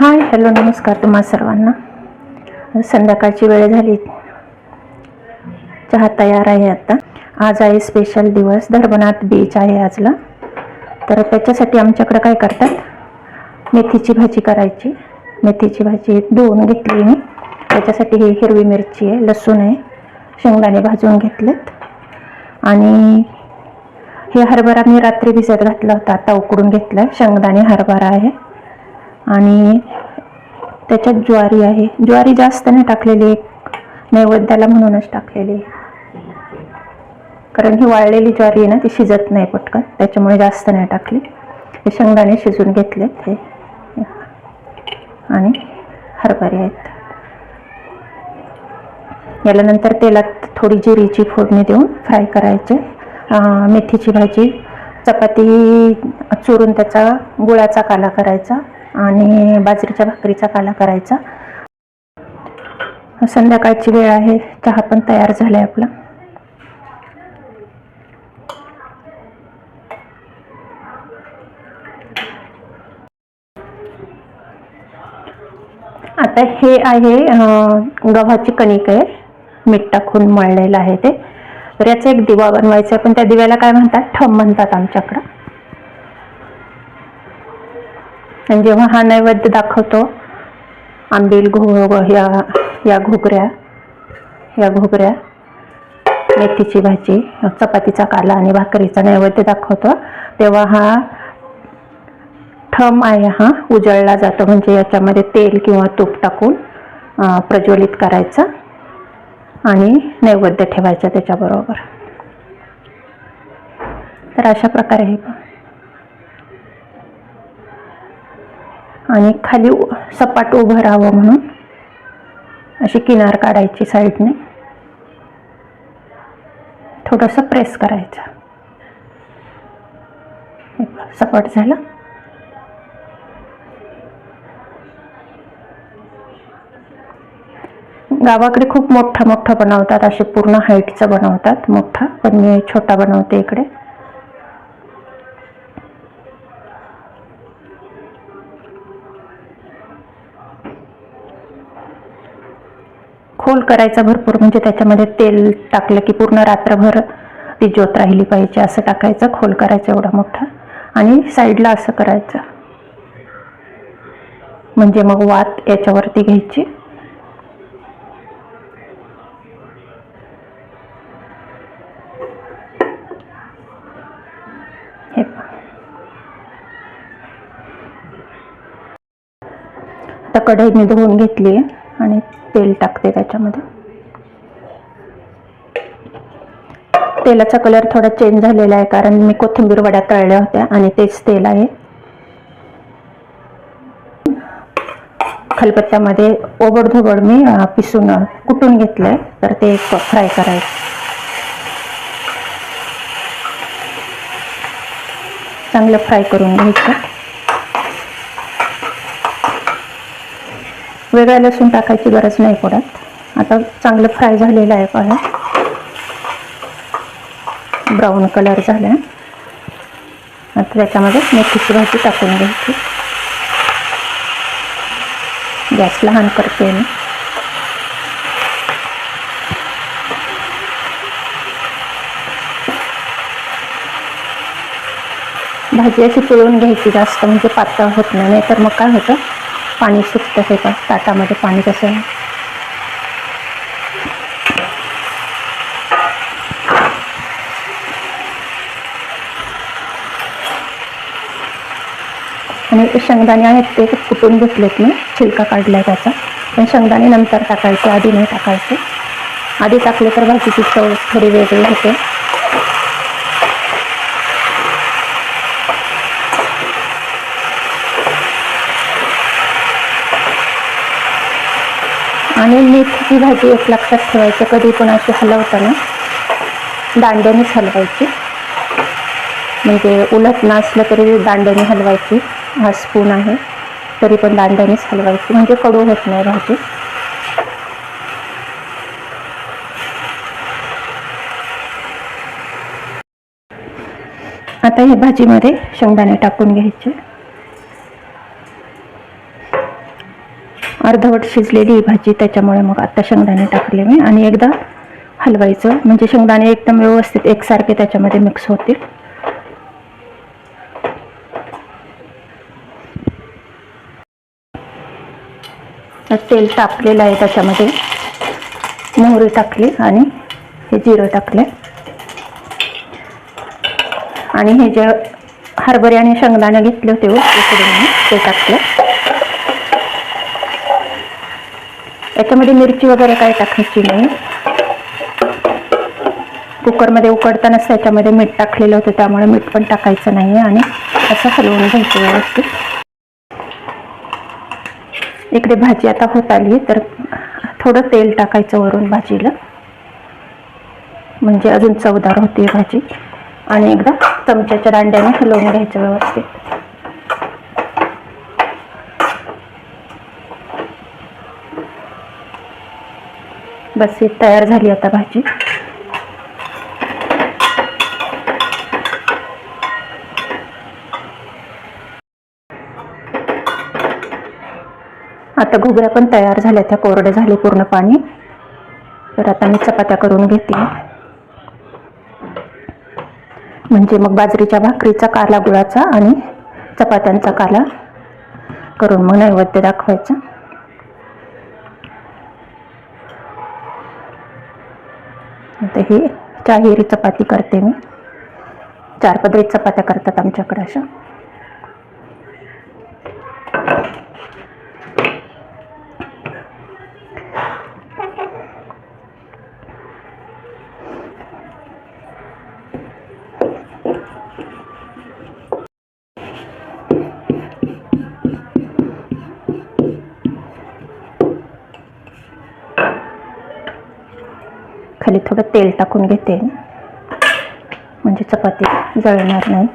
Hi hello नमस्कार तुम्हा सर्वांना. संध्याकाळची वेळ झाली. चहा तयार आहे आता. आज आहे स्पेशल दिवस. धर्मनाथ बीच आहे आजला. तर त्याच्यासाठी आमच्याकडे काय करतात? मेथीची भाजी करायची. मेथीची भाजी धुवून घेतली मी. त्याच्यासाठी ही हिरवी मिरची आहे लसूण आहे शेंगदाणे भाजून घेतलेत. आणि हे हरभरा मी रात्री भिजत घातला होता. आता उकडून घेतला आहे शेंगदाणे हरभरा आहे. आणि त्याच्यात ज्वारी आहे. ज्वारी जास्त नाही टाकलेली एक नैवेद्याला म्हणूनच टाकलेली कारण ही वाळलेली ज्वारी आहे ना ती शिजत नाही पटकन. त्याच्यामुळे जास्त नाही टाकली. हे शेंगदाणे शिजून घेतले हे. आणि हरभरे आहेत. याला नंतर तेलात थोडी जिरीची फोडणी देऊन फ्राय करायचे. मेथीची भाजी चपाती चुरून त्याचा गुळाचा काला करायचा. आणि बाजरीच्या भाकरीचा काला करायचा. संध्याकाळची वेळ आहे चहा पण तयार झाला आहे आपला. आता हे आहे गव्हाची कणिक आहे. मीठ टाकून मळलेलं आहे ते. तर याचा एक दिवा बनवायचा आहे पण त्या दिव्याला काय म्हणतात? ठम म्हणतात आमच्याकडं. आणि जेव्हा हा नैवेद्य दाखवतो. आंबील घो या या घुगऱ्या या घुगऱ्या मेथीची भाजी चपातीचा काला आणि भाकरीचा नैवेद्य दाखवतो. तेव्हा हा ठम आहे हा उजळला जातो. म्हणजे याच्यामध्ये तेल किंवा तूप टाकून प्रज्वलित करायचा आणि नैवेद्य ठेवायचा त्याच्याबरोबर. तर अशा प्रकारे हे आणि खाली सपाट उभं राहावं म्हणून अशी किनार काढायची साईडने. थोडंसं प्रेस करायचं. सपाट झालं. गावाकडे खूप मोठा मोठा बनवतात असे पूर्ण हाईटचं बनवतात मोठा पण मी छोटा बनवते इकडे. खोल करायचा भरपूर म्हणजे त्याच्यामध्ये तेल टाकलं की पूर्ण रात्रभर ती ज्योत राहिली पाहिजे असं टाकायचं खोल करायचं एवढा मोठा. आणि साईडला असं करायचं. म्हणजे मग वात याच्यावरती घ्यायची. हे आता कढई मी धुवून घेतली आहे आणि तेल टाकते त्याच्यामध्ये. तेलाचा कलर थोडा चेंज झालेला आहे कारण मी कोथिंबीर वड्या तळल्या होत्या आणि तेच तेल आहे. खलबत्त्यामध्ये ओबडधोबड मी पिसून कुटून घेतलंय तर ते फ्राय करायचं. चांगलं फ्राय करून घ्यायचं. वेगळा लसूण टाकायची गरज नाही पडत. आता चांगलं फ्राय झालेलं आहे पहा ब्राऊन कलर झाला. आता त्याच्यामध्ये मेथीची भाजी टाकून घ्यायची. गॅस लहान करते मी. भाजी अशी पिळून घ्यायची जास्त म्हणजे पातळ होत नाही तर मग काय होतं? पाणी सुटतं हे का ताटामध्ये पाणी कसं आणि शेंगदाणे आहेत ते कुटून घेतलेत मी. छिलका काढलाय त्याचा. पण शेंगदाणे नंतर टाकायचे आधी नाही टाकायचे. आधी टाकले तर भाजीची चव थोडी वेगळी होते आणि मेथीची भाजी एक लक्षात ठेवायची कधी पण अशी हलवताना. दांड्यानेच हलवायची. म्हणजे उलट नसलं तरी दांड्याने हलवायची. हा स्पून आहे. तरी पण दांड्यानेच हलवायची. म्हणजे कडू होत नाही भाजी. आता हे भाजीमध्ये शेंगदाणे टाकून घ्यायचे. अर्धवट शिजलेली ही भाजी त्याच्यामुळे मग आता शेंगदाणे टाकले मी. आणि एकदा हलवायचं. म्हणजे शेंगदाणे एकदम व्यवस्थित एकसारखे त्याच्यामध्ये मिक्स होतील. तेल तापलेलं आहे त्याच्यामध्ये. मोहरी टाकली आणि हे जिरं टाकले. आणि हे जे हरभरे आणि शेंगदाणे घेतले होते हो, ते टाकले. याच्यामध्ये मिरची वगैरे काही टाकायची नाही. कुकरमध्ये उकडतानाच त्याच्यामध्ये मीठ टाकलेलं होतं त्यामुळे मीठ पण टाकायचं नाही आहे आणि असं हलवून घ्यायचं व्यवस्थित. इकडे भाजी आता होत आली तर थोडं तेल टाकायचं वरून भाजीला. म्हणजे अजून चवदार होती भाजी. आणि एकदा चमच्याच्या दांड्याने हलवून घ्यायचं व्यवस्थित. बस ही तयार झाली आता भाजी. आता घुगऱ्या पण तयार झाल्या त्या कोरडे झाले पूर्ण पाणी. तर आता मी चपात्या करून घेते. म्हणजे मग बाजरीच्या भाकरीचा काला गुळाचा आणि चपात्यांचा काला करून मग नैवेद्य दाखवायचा. तर हे चाहेरी चपाती करते मी. चार पदरी चपात्या करतात आमच्याकडे अशा. थोडं तेल टाकून घेते. म्हणजे चपाती जळणार नाही.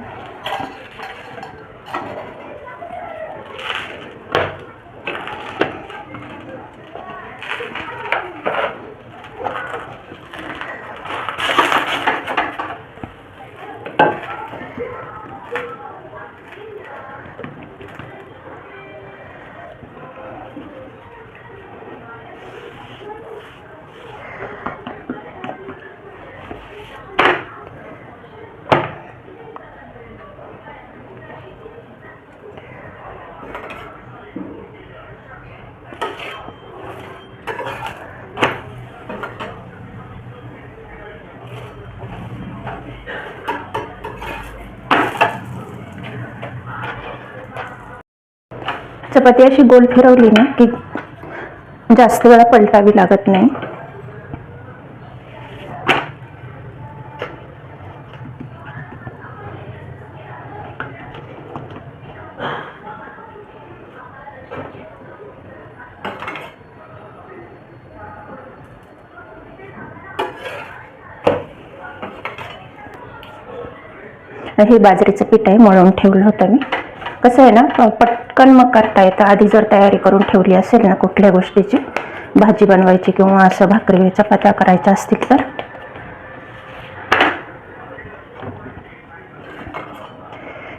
चपाती अशी गोल फिरवली ना की जास्त वेळा पलटावी लागत नाही. हे बाजरीचं पीठ आहे मळून ठेवलं होतं मी. कसं आहे ना पटकन मग करता येतं. आधी जर तयारी करून ठेवली असेल ना कुठल्या गोष्टीची भाजी बनवायची किंवा असं भाकरी चपात्या करायच्या असतील तर.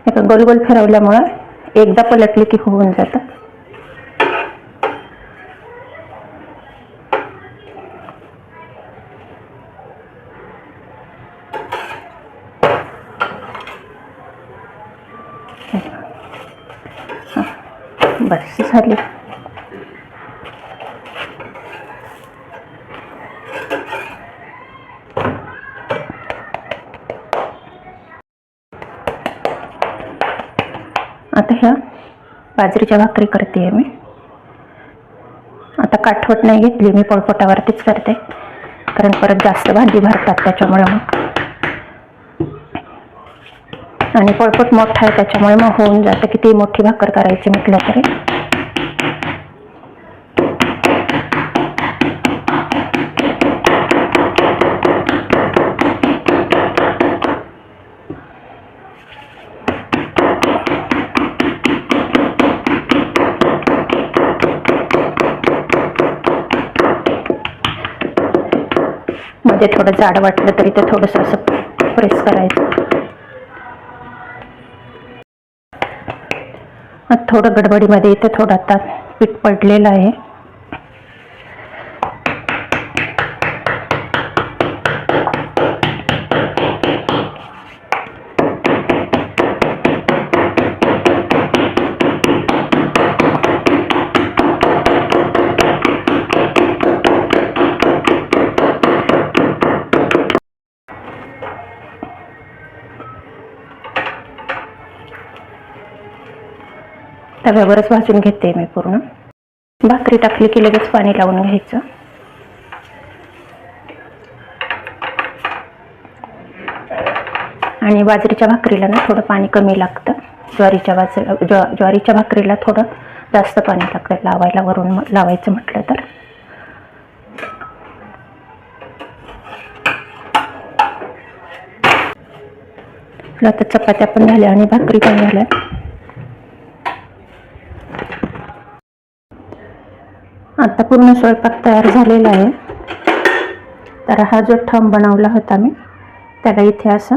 एका गोल गोल फिरवल्यामुळं एकदा पलटली की होऊन जातं. बस झाली आता ह्या बाजरीच्या भाकरी करते आहे मी. आता काठवट नाही घेतली मी पळपटावरतीच करते. कारण परत जास्त भांडी भरतात त्याच्यामुळे मग. आणि पळपट मोठा आहे त्याच्यामुळे मग होऊन जातं किती मोठी भाकर करायची म्हटलं तरी. म्हणजे थोडं जाड वाटलं तरी ते थोडंसं असं प्रेस करायचं. थोडं गडबडीमध्ये इथे थोडं आता पीठ पडलेलं आहे. तव्यावरच भाजून घेते मी पूर्ण. भाकरी टाकली की लगेच पाणी लावून घ्यायचं. आणि बाजरीच्या भाकरीला ना थोडं पाणी कमी लागतं. ज्वारीच्या बाजरी ज्वा ज्वारीच्या भाकरीला थोडं जास्त पाणी लागतं लावायला वरून लावायचं म्हटलं तर. आता चपात्या पण झाल्या आणि भाकरी पण झाल्या. आता पूर्ण स्वयंपाक तयार झालेला आहे. तर हा जो ठम बनवला होता मी त्याला इथे असं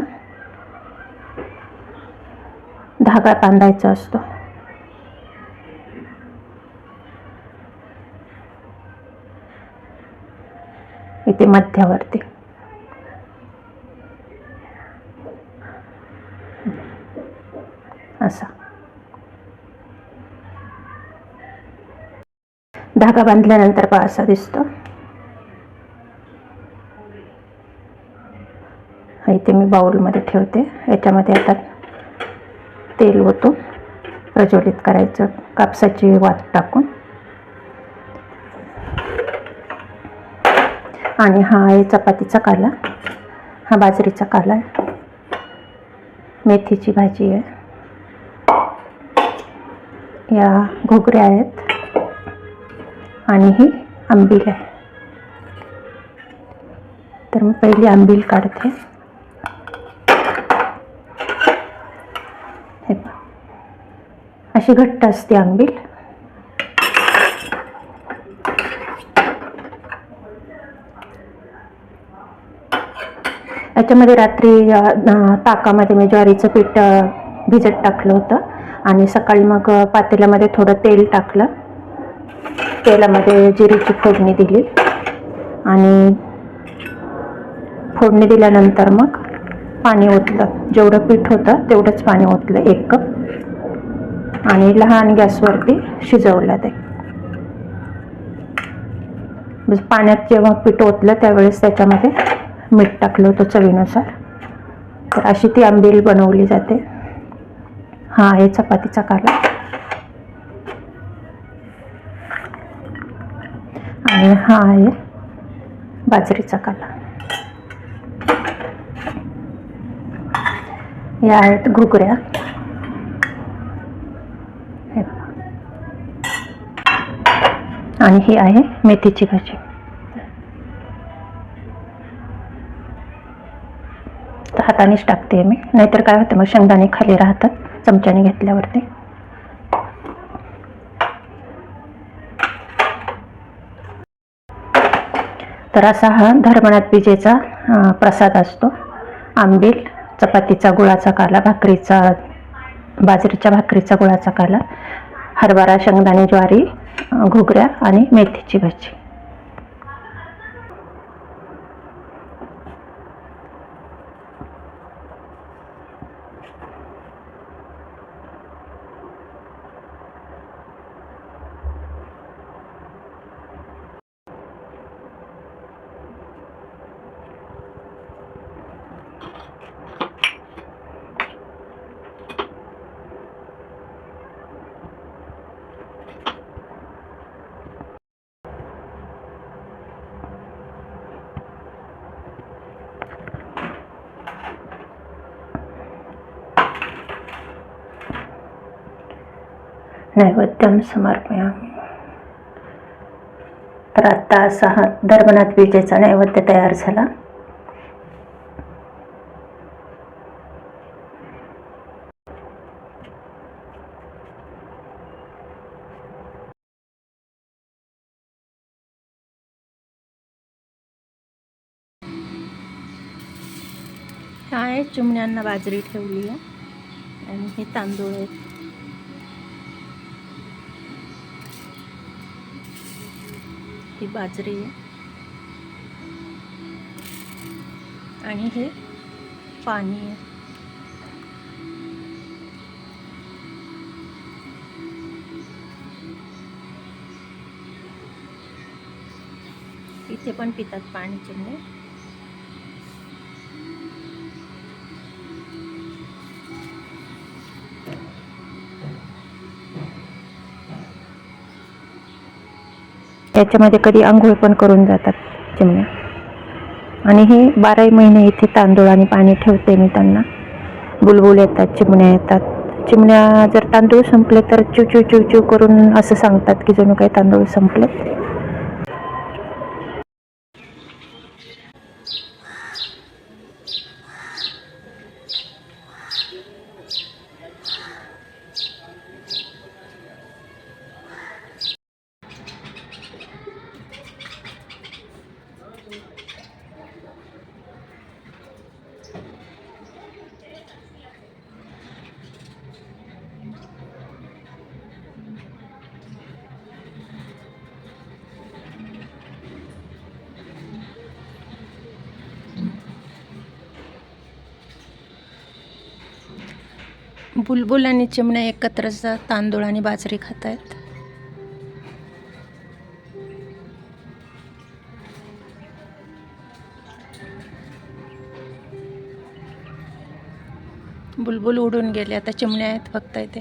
धागा बांधायचा असतो. इथे मध्यावरती. असा. धागा बांधल्यानंतर पहा असा दिसतो. इथे मी बाउलमध्ये ठेवते. याच्यामध्ये आता तेल होतो प्रज्वलित करायचं कापसाची वात टाकून. आणि हा आहे चपातीचा काला. हा बाजरीचा काला आहे. मेथीची भाजी आहे. या घोगऱ्या आहेत. आणि ही आंबील आहे. तर मी पहिली आंबील काढते. हे अशी घट्ट असते आंबील. याच्यामध्ये रात्री ताकामध्ये मी ज्वारीचं पीठ भिजत टाकलं होतं. आणि सकाळी मग पातेल्यामध्ये थोडं तेल टाकलं. तेलामध्ये जिरीची फोडणी दिली. आणि फोडणी दिल्यानंतर मग पाणी ओतलं. जेवढं पीठ होतं तेवढंच पाणी ओतलं एक कप. आणि लहान गॅसवरती शिजवलं ते. म्हणजे पाण्यात जेव्हा पीठ ओतलं त्यावेळेस त्याच्यामध्ये मीठ टाकलं होतं चवीनुसार. तर अशी ती आंबील बनवली जाते. हा आहे चपातीचा काला. आणि हा आहे बाजरीचा काला. या आहेत घुगऱ्या. आणि ही आहे मेथीची भाजी. हातानेच टाकते मी. नाहीतर काय होतं मग शेंगदाणे खाली राहतात चमच्याने घेतल्यावरती. तर असा हा धर्मनाथ विजेचा प्रसाद असतो. आंबील चपातीचा गुळाचा काला भाकरीचा बाजरीच्या भाकरीचा गुळाचा काला हरभरा शेंगदाणे ज्वारी घुगऱ्या आणि मेथीची भाजी. नैवेद्यम समर्पयामी। तर आत्ता असा हा धर्मनाथ विजेचा नैवेद्य तयार झाला. काय? चिमण्यांना बाजरी ठेवली आहे. आणि हे तांदूळ आहेत. ही बाजरी आहे. आणि हे पाणी आहे. इथे पण पितात पाणी चिमणे. याच्यामध्ये कधी आंघोळ पण करून जातात चिमण्या. आणि हे बाराही महिने इथे तांदूळ आणि पाणी ठेवते मी त्यांना. बुलबुल येतात चिमण्या येतात. चिमण्या जर तांदूळ संपले तर चिव चिव चिव चिव करून असं सांगतात की जणू काही तांदूळ संपलेत. बुलबुल आणि चिमण्या एकत्रच तांदूळ आणि बाजरी खात आहेत बुलबुल उडून गेले आता चिमण्या आहेत फक्त इथे